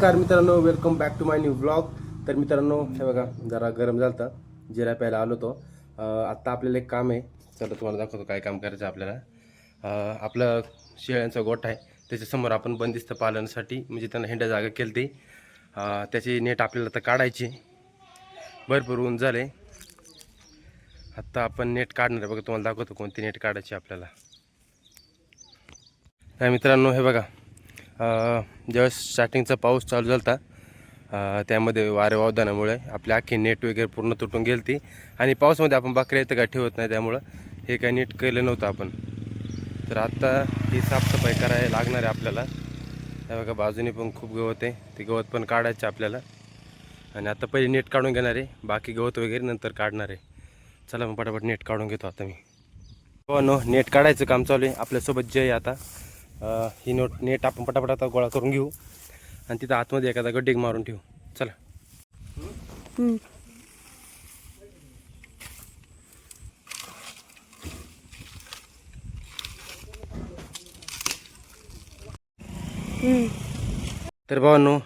नमस्कार मित्रांनो welcome back to my new blog तर मित्रांनो हे बघा जरा गरम झालं होतं जिरा प्यायला आलो होतो. आत्ता आपल्याला एक काम आहे. चला तुम्हाला दाखवतो काय काम करायचं आहे आपल्याला. आपलं शेळ्यांचा गोठा आहे. त्याच्यासमोर आपण बंदिस्त पालनासाठी म्हणजे त्यांना हिंडा जागा केली ती त्याची नेट आपल्याला आता काढायची भरपूर ऊन झाले आत्ता आपण नेट काढणार आहे. बघा तुम्हाला दाखवतो कोणती नेट काढायची आपल्याला. काय मित्रांनो हे बघा. जेव्हा ज्यावेळेस स्टार्टिंगचा पाऊस चालू झाला होता त्यामध्ये वारे वावदानामुळे आपली अख्खी नेट वगैरे पूर्ण तुटून गेली ती आणि पावसामध्ये आपण बकऱ्या इथं काय ठेवत नाही त्यामुळं हे काही नीट केलं नव्हतं आपण. तर आत्ता ही साफसफाई करायला लागणार आहे आपल्याला. त्या बघा बाजूने पण खूप गवत आहे. ते गवत पण काढायचं आपल्याला. आणि आता पहिले नेट काढून घेणार आहे. बाकी गवत वगैरे नंतर काढणार आहे. चला मग पटापट नेट काढून घेतो आता मी. हो नो नेट काढायचं काम चालू आहे. आपल्यासोबत जय आता. ही नोट नेट आपण पटापट आता गोळा करून घेऊ. आणि तिथं आतमध्ये एखादा गड्डिक मारून ठेवू. चला. तर भावांनो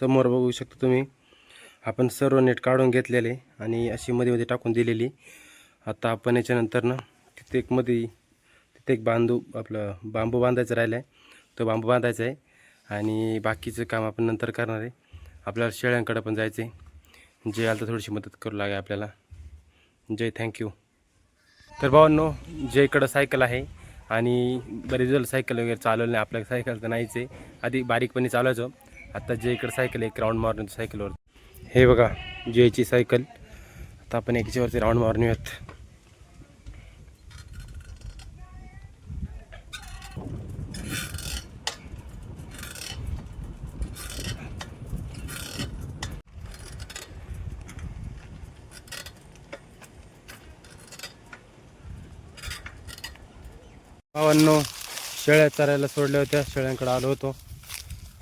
समोर बघू शकता तुम्ही आपण सर्व नेट काढून घेतलेले आणि अशी मध्ये मध्ये टाकून दिलेली. आता आपण याच्यानंतर ना तिथे एक मध्ये प्रत्येक एक बांधू आपलं बांबू बांधायचं राहिलं आहे तो बांबू बांधायचा आहे. आणि बाकीचं काम आपण नंतर करणार आहे. आपल्याला शेळ्यांकडं पण जायचं आहे जय आलं तर थोडीशी मदत करू लागे आपल्याला. जय थँक्यू तर भावांनो जयकडं सायकल आहे आणि बरेच दिवस सायकल वगैरे चालवलं नाही आपल्या सायकल तर नाहीच आहे. आधी बारीकपणे चालवायचो. आता इकडं सायकल आहे एक राऊंड मारून सायकलवर. हे बघा जेची सायकल. आता आपण याच्यावरती राऊंड मारून येऊयात. भावांनो शेळ्या चरायला सोडल्या होत्या. शेळ्यांकडे आलो होतो.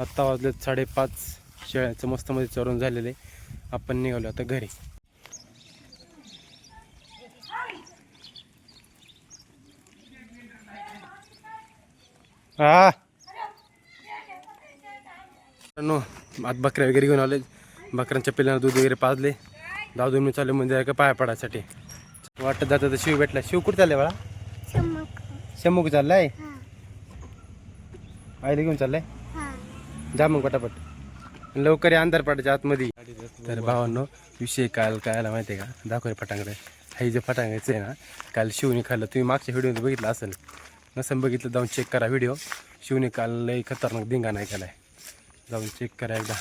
आत्ता वाजले साडेपाच. शेळ्यांचं मस्त मध्ये चरून झालेले. आपण निघालो आता घरी. हा मित्रांनो, आज बकऱ्या वगैरे घेऊन आले बकऱ्यांच्या पिल्लांना दूध वगैरे पाजले. दादू मी चालले म्हणजे का पाया पडायसाठी. वाटत जातं तर शिव भेटला. शिव कुठे चालले बाळा? शंभूक चाललाय? आईला घेऊन चाललाय? जा मग पटापट. लवकर या अंधार पडायच्या आतमध्ये. तर भावांनो विषय काल काय आला माहिती आहे का? दाखव फटांगडे हे जे फटांगायचं आहे ना काल शिवने खाल्लं. तुम्ही मागच्या व्हिडिओ बघितलं असेल. नसेल बघितलं जाऊन चेक करा व्हिडिओ शिवने काल लई खतरनाक दिंगा नाही केलाय. जाऊन चेक करा एकदा.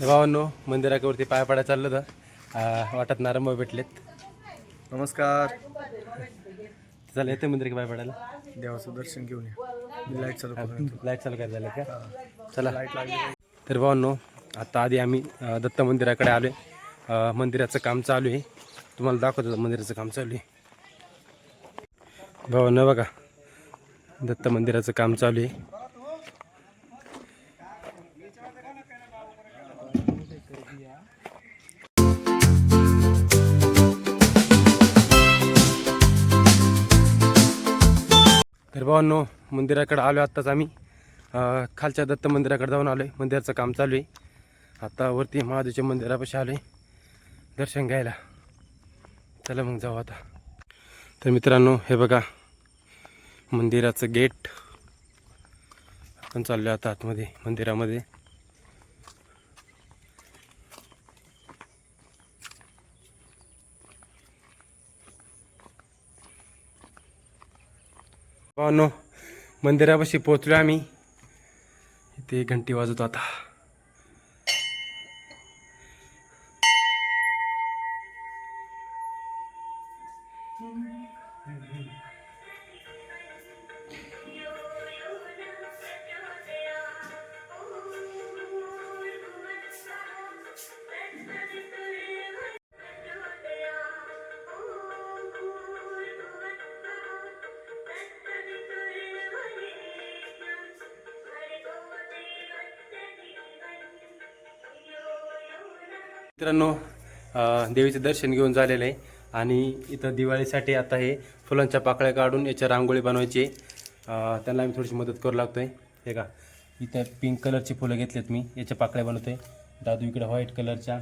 तर भावांनो मंदिरावरती पाय पडायला चाललं आ, वाटत नारंब भेटलेत. नमस्कार. चला येते मंदिर पाय पडायला? देवाचं दर्शन घेऊन या. लाइट चालू करून लाइट चालू काय झालं का? चला. तर भावांनो आता आधी आम्ही अ, दत्त मंदिराकडे आलो आहे मंदिराचं काम चालू आहे. तुम्हाला दाखवतो मंदिराचं काम चालू आहे. भावांनो बघा. दत्त मंदिराचं काम चालू आहे. तर भावांनो मंदिराकडे आलो आत्ताच आम्ही. खालच्या दत्त मंदिराकडे जाऊन आलो आहे मंदिराचं काम चालू आहे आता वरती महादेवच्या मंदिरापाशी आलो आहे दर्शन घ्यायला. चला मग जाऊ आता. तर मित्रांनो हे बघा. मंदिराचं गेट. आपण चाललो आता आतमध्ये मंदिरामध्ये. नो मंदिरापाशी पोचलो आम्ही. इथे घंटी वाजवतो आता. मित्रांनो देवीचे दर्शन घेऊन झालेलं आहे. आणि इथं दिवाळीसाठी आता हे फुलांच्या पाकळ्या काढून याच्या रांगोळी बनवायची आहे. त्यांना आम्ही थोडीशी मदत करू लागतो आहे हे का इथं पिंक कलरची फुलं घेतलेत मी. याच्या पाकळ्या बनवतो आहे दादू इकडं व्हाईट कलरच्या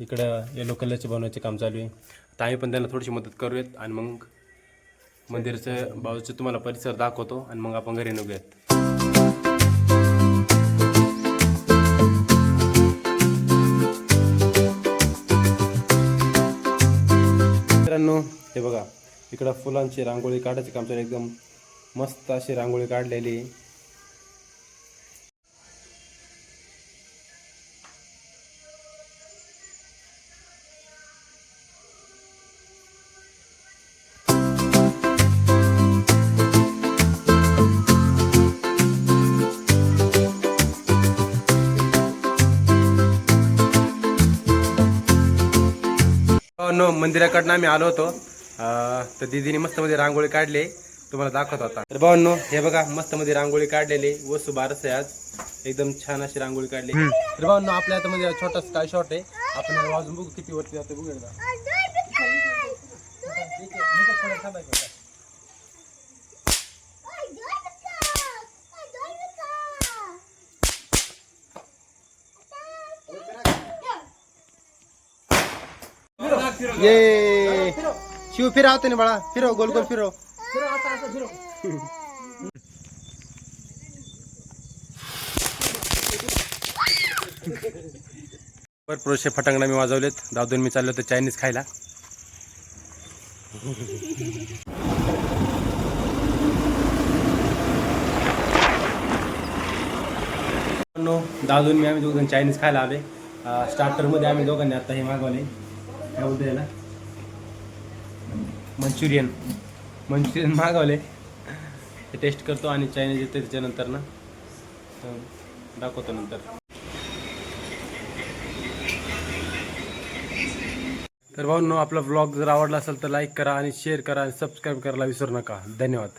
इकडं येलो कलरचे बनवायचे काम चालू आहे. तर आम्ही पण त्यांना थोडीशी मदत करूयात आणि मग मंदिराचं बाजूचं तुम्हाला परिसर दाखवतो आणि मग आपण घरी निघूयात. मित्रांनो हे बघा इकडं फुलांची रांगोळी काढायची काम एकदम मस्त अशी रांगोळी काढलेली. आहे. हो नो मंदिराकडनं आम्ही आलो होतो. तर दिदीने मस्त मध्ये रांगोळी काढली. तुम्हाला दाखवत होता तर भावांनो हे बघा मस्त मध्ये रांगोळी काढलेली. वसू बारस आहे आज. एकदम छान अशी रांगोळी काढली. तर भावांनो आपल्या हातामध्ये छोटा स्काय शॉट आहे? आपण वाजून बघू किती वरती जाते बघू एकदा. ये। शिव फिरावते ना बाळा फिरव गोल गोल फिरव भरपूर असे फटांगणा मी वाजवलेत. दादून मी चाललो होतो चायनीज खायला. दादून मी आम्ही दोघं चायनीज खायला आले स्टार्टरमध्ये आम्ही दोघांनी आता हे मागवले काय बोलतो याला मंचुरियन. मंचुरियन मागवले. ते टेस्ट करतो आणि चायनीज येते त्याच्यानंतर ना. दाखवतो नंतर. तर भाऊ आपला ब्लॉग जर आवडला असेल तर लाईक करा आणि शेअर करा आणि सबस्क्राईब करायला विसरू नका. धन्यवाद.